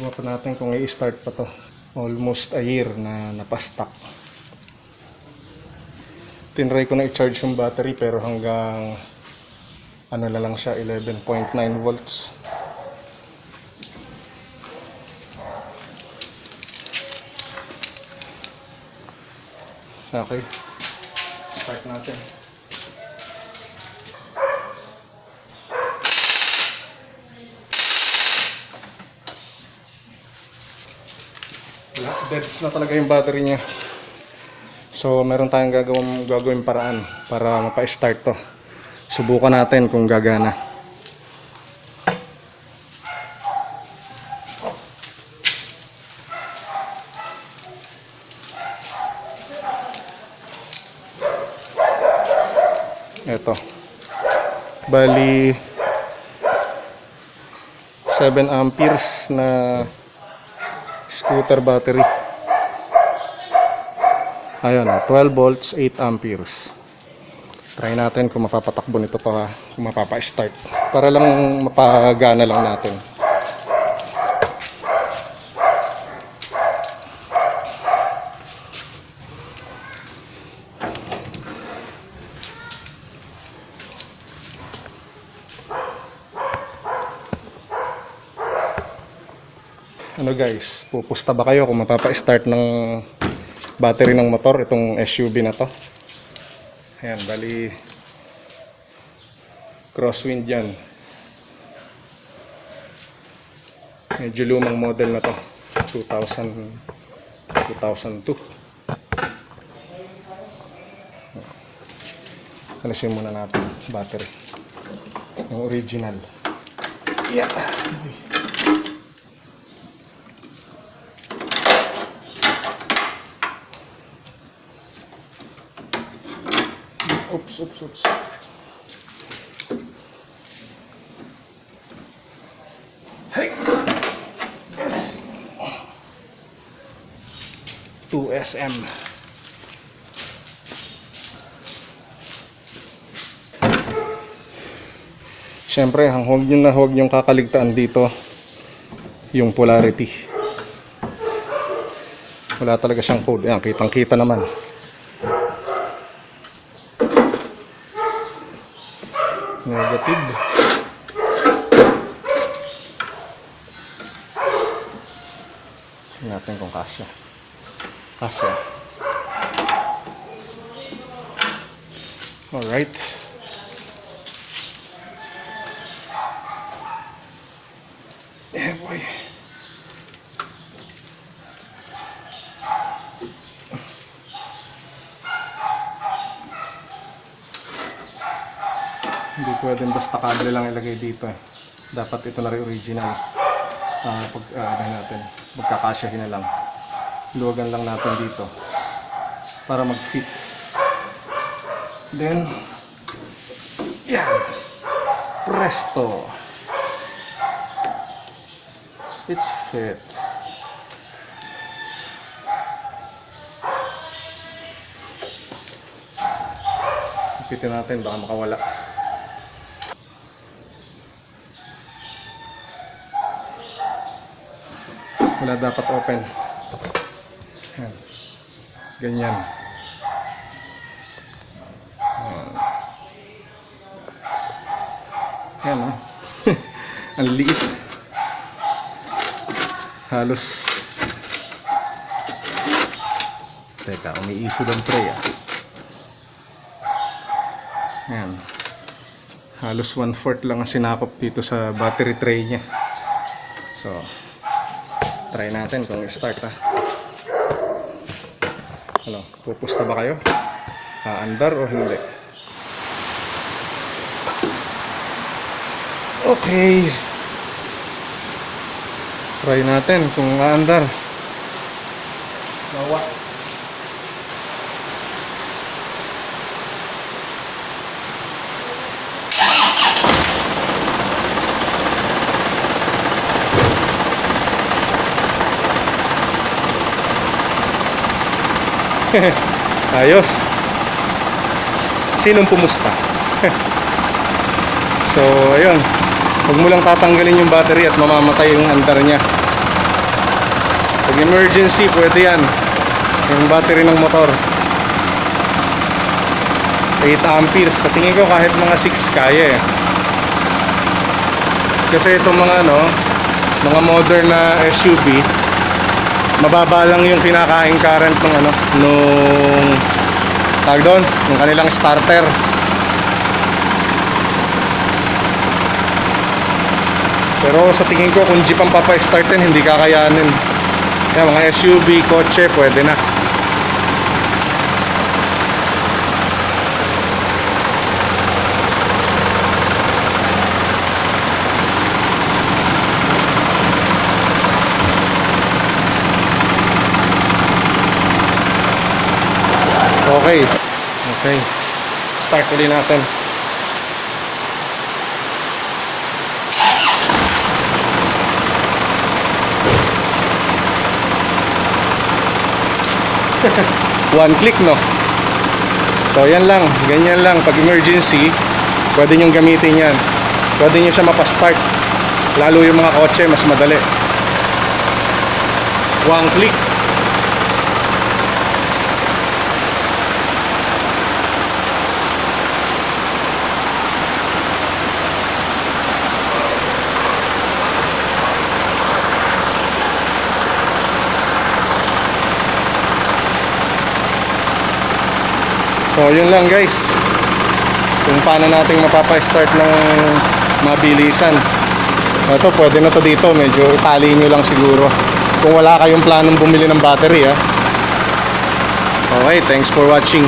Iwan pa natin kung i-start pa to. Almost a year na napastock. Tinry ko na i-charge yung battery pero hanggang ano na lang siya 11.9 volts. Okay. Start natin. Deads na talaga yung battery niya. So, meron tayong gagawin, gagawin paraan para mapa-start to. Subukan natin kung gagana. Ito. Bali 7 amperes na scooter battery. Ayun, 12 volts, 8 amperes. Try natin kung mapapatakbo nito to ha, kung mapapa-start. Para lang mapagana lang natin. Ano guys, pupusta ba kayo kung mapapa-start ng battery ng motor itong SUV na to? Ayan, bali crosswind yan. Medyo lumang model na to. 2000 2002. Alisin muna natin battery. Yung original. Yeah. Oops, oops. Hey! Yes! 2SM. Siyempre, ang huwag nyo na huwag yung kakaligtaan dito yung polarity. Wala talaga siyang code. Yan, kitang-kita naman. Negative. Tingnan natin kung kasya. Kasya. Alright. Pwedeng basta kable lang ilagay dito eh. Dapat ito na rin original. Ah, pag uh, ano natin, magkakasyahin na lang. Luwagan lang natin dito para mag-fit. Then, yan. Presto. It's fit. Ipitin natin, baka makawala. Wala dapat open. Yan. Ganyan. Yan. Yan, oh. Ang liit. Halos. Teka, umiiso ng tray ah. Yan. Halos one-fourth lang ang sinakop dito sa battery tray niya. So, Try natin kung start ha. Ano, pupusta ba kayo? Aandar o hindi? Okay. Try natin kung aandar. Nawa. Ayos. Sinong pumusta? so, ayun. Huwag mo lang tatanggalin yung battery at mamamatay yung andar niya. Pag emergency, pwede yan. Yung battery ng motor. 8 amperes. Sa tingin ko kahit mga 6 kaya eh. Kasi itong mga ano, mga modern na SUV, mababa lang yung kinakain current ng ano, nung tawag doon, nung kanilang starter. Pero sa tingin ko, kung jeep ang papa-start yan, hindi kakayanin. Kaya mga SUV, kotse, pwede na. Okay. Okay. Start ulit natin. One click, no? So, yan lang. Ganyan lang. Pag emergency, pwede nyo gamitin yan. Pwede nyo siya mapastart. Lalo yung mga kotse, mas madali. One click. So, yun lang guys. Kung paano natin mapapa-start ng mabilisan. Ito, pwede na to dito. Medyo itali nyo lang siguro. Kung wala kayong planong bumili ng battery, ha. Okay, thanks for watching.